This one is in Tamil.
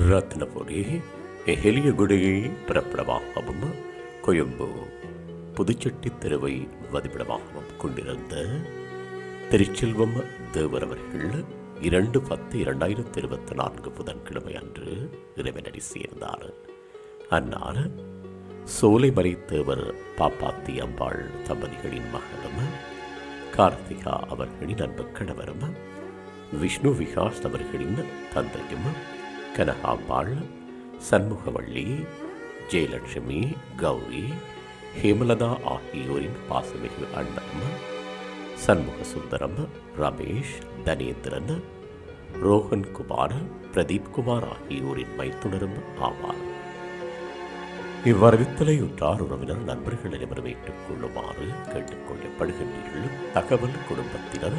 ரத்னபுரி ஹெலியகுடி பிரபலமாகவும் கொழும்பு புதுச்செட்டி தெருவை வதிப்பிடமாகவும் கொண்டிருந்த திருச்செல்வம் தேவர் அவர்கள் இரண்டு பத்து இரண்டாயிரத்தி இருபத்தி நான்கு புதன்கிழமை அன்று இறைவனடி சேர்ந்தார். அன்னார் சோலைமலை தேவர் பாப்பாத்தி அம்பாள் தம்பதிகளின் மகளும் கார்த்திகா அவர்களின் அன்பு கணவரும் விஷ்ணு விகாஸ் அவர்களின் தந்தையும் கனகாம்பாள் சண்முகவள்ளி ஜெயலட்சுமி கௌரி ஹேமலதா ஆகியோரின் பாசமிகு அண்ணம் சண்முக சுந்தரம் ரமேஷ் தனேந்திரன் ரோஹன்குமார் பிரதீப் குமார் ஆகியோரின் மைத்துணரும் ஆவார். இவ்வரவித்தலை உற்றார் உறவினர் நண்பர்கள் அனைவரும் ஏற்றுக்கொள்ளுமாறு கேட்டுக்கொள்ளப்படுகின்றீர்கள். தகவல் குடும்பத்தினர்